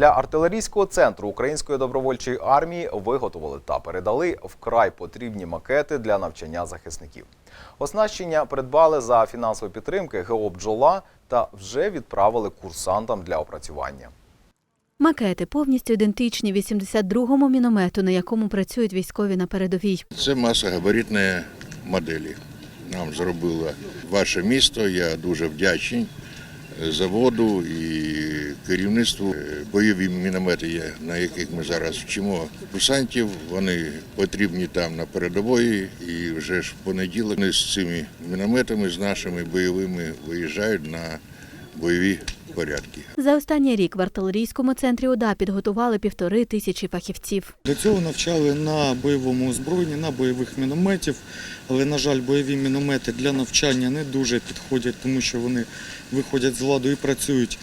Для артилерійського центру Української добровольчої армії виготовили та передали вкрай потрібні макети для навчання захисників. Оснащення придбали за фінансової підтримки ГО «Бджола» та вже відправили курсантам для опрацювання. Макети повністю ідентичні 82-му міномету, на якому працюють військові на передовій. Це масогабаритні моделі. Нам зробило ваше місто. Я дуже вдячний заводу і керівництву. Бойові міномети, є, на яких ми зараз вчимо курсантів. Вони потрібні там на передової. І вже ж в понеділок вони з цими мінометами, з нашими бойовими, виїжджають на бойові порядки. За останній рік в артилерійському центрі ОДА підготували півтори тисячі фахівців. До цього навчали на бойовому озброєнні, на бойових мінометів, але, на жаль, бойові міномети для навчання не дуже підходять, тому що вони виходять з ладу і працюють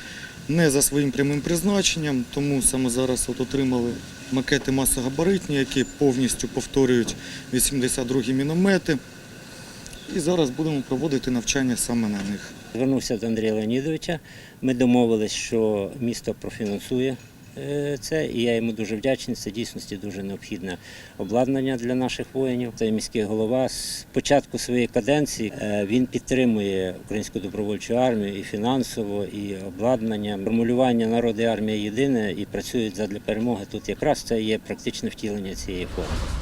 не за своїм прямим призначенням, тому саме зараз от отримали макети масогабаритні, які повністю повторюють 82-гі міномети. І зараз будемо проводити навчання саме на них. Звернувся до Андрія Леонідовича. Ми домовились, що місто профінансує е, це, і я йому дуже вдячний. Це дійсності дуже необхідне обладнання для наших воїнів. Це міський голова з початку своєї каденції. е, Він підтримує українську добровольчу армію і фінансово, і обладнання. Формулювання народу армія єдине і працюють задля перемоги. Тут якраз це є практичне втілення цієї форми.